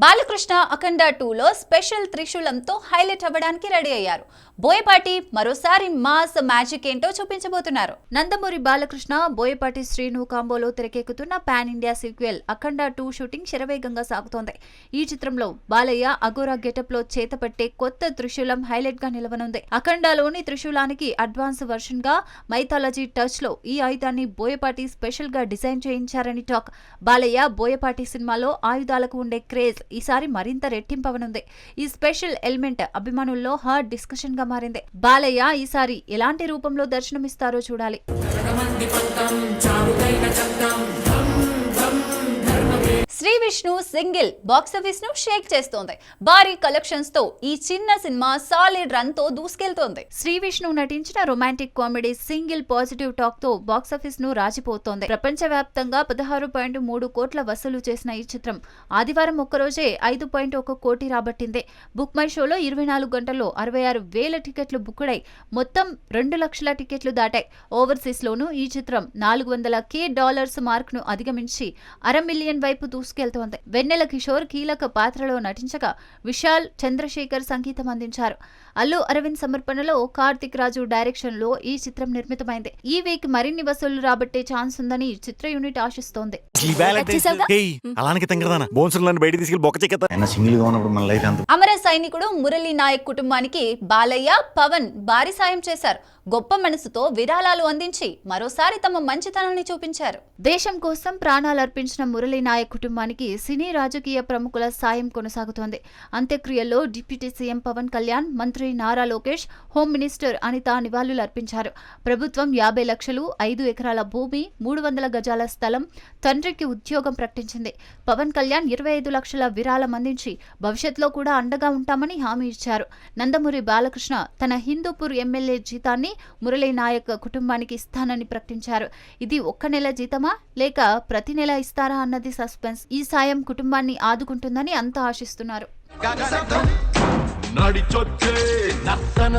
బాలకృష్ణ అఖండ టూలో స్పెషల్ త్రిశూలంతో హైలైట్ అవ్వడానికి రెడీ అయ్యారు. బోయపాటి మరోసారి మాస్ మ్యాజిక్ ఏంటో చూపించబోతున్నారు. నందమూరి బాలకృష్ణ బోయపాటి శ్రీను కాంబోలో తెరకెక్కుతున్న pan India sequel Akhanda two shooting శరవేగంగా సాగుతోంది. ఈ చిత్రంలో బాలయ్య అగోరా గెటప్లో చేతపట్టే కొత్త త్రిశూలం హైలైట్గా నిలవనుంది. అఖండలోని త్రిశూలానికి అడ్వాన్స్ వర్షన్గా మైథాలజీ టచ్లో ఈ ఆయుధాన్ని బోయపాటి స్పెషల్గా డిజైన్ చేయించారని టాక్. బాలయ్య బోయపాటి సినిమాలో ఆయుధాలకు ఉండే క్రేజ్ ఈసారి మరింత రెట్టింపవనుంది. ఈ స్పెషల్ ఎలిమెంట్ అభిమానుల్లో హాట్ డిస్కషన్గా మారింది. బాలయ్య ఈసారి ఎలాంటి రూపంలో దర్శనమిస్తారో చూడాలి. విష్ణు సింగిల్ బాక్సాఫీస్ను షేక్ చేస్తోంది. భారీ కలెక్షన్స్తో ఈ చిన్న సినిమా సాలిడ్ రన్తో దూసుకెళ్తోంది. శ్రీ విష్ణు నటించిన రొమాంటిక్ కామెడీ సింగిల్ పాజిటివ్ టాక్తో బాక్సాఫీస్ను రాజిపోతోంది. ప్రపంచవ్యాప్తంగా పదహారు పాయింట్ మూడు కోట్ల వసూలు చేసిన ఈ చిత్రం ఆదివారం ఒక్కరోజే ఐదు పాయింట్ ఒక కోటి రాబట్టింది. బుక్ మై షోలో ఇరవై నాలుగు గంటల్లో అరవై ఆరు వేల టికెట్లు బుక్కుడై మొత్తం రెండు లక్షల టికెట్లు దాటాయి. ఓవర్సీస్ లోనూ ఈ చిత్రం నాలుగు వందల కే డాలర్స్ మార్క్ను అధిగమించి అర మిలియన్ వైపు దూసుకెళ్తోంది వెన్నెల కిషోర్ కీలక పాత్రలో నటించగా విశాల్ చంద్రశేఖర్ సంగీతం అందించారు. అల్లు అరవింద్ సమర్పణలో కార్తిక్ రాజు డైరెక్షన్లో ఈ చిత్రం నిర్మితమైంది. ఈ వీక్ మరిన్ని వసూళ్ళు రాబట్టే ఛాన్స్ ఉందని చిత్ర యూనిట్ ఆశిస్తోంది. అమర సైనికుడు మురళీ నాయక్ కుటుంబానికి బాలయ్య పవన్ భారీ సాయం చేశారు. గొప్ప మనసుతో విరాళాలు అందించి మరోసారి తమ మంచితనాన్ని చూపించారు. దేశం కోసం ప్రాణాలు అర్పించిన మురళీ నాయక్ కుటుంబానికి సినీ రాజకీయ ప్రముఖుల సాయం కొనసాగుతోంది. అంత్యక్రియల్లో డిప్యూటీ సీఎం పవన్ కళ్యాణ్ మంత్రి నారా లోకేష్ హోం మినిస్టర్ అనిత నివాళులు అర్పించారు. ప్రభుత్వం యాభై లక్షలు ఐదు ఎకరాల భూమి మూడు వందల గజాల స్థలం తండ్రికి ఉద్యోగం ప్రకటించింది. పవన్ కళ్యాణ్ ఇరవై ఐదు లక్షల విరాళం అందించి భవిష్యత్తులో కూడా అండగా ఉంటామని హామీ ఇచ్చారు. నందమూరి బాలకృష్ణ తన హిందూపూర్ ఎమ్మెల్యే జీతాన్ని మురళీ నాయక్ కుటుంబానికి ఇస్తానని ప్రకటించారు. ఇది ఒక్క నెల జీతమా? లేక ప్రతి నెల ఇస్తారా? అన్నది సస్పెన్స్. ఈ సాయం కుటుంబాన్ని ఆదుకుంటుందని అంతా ఆశిస్తున్నారు. నడిచొచ్చే నర్తన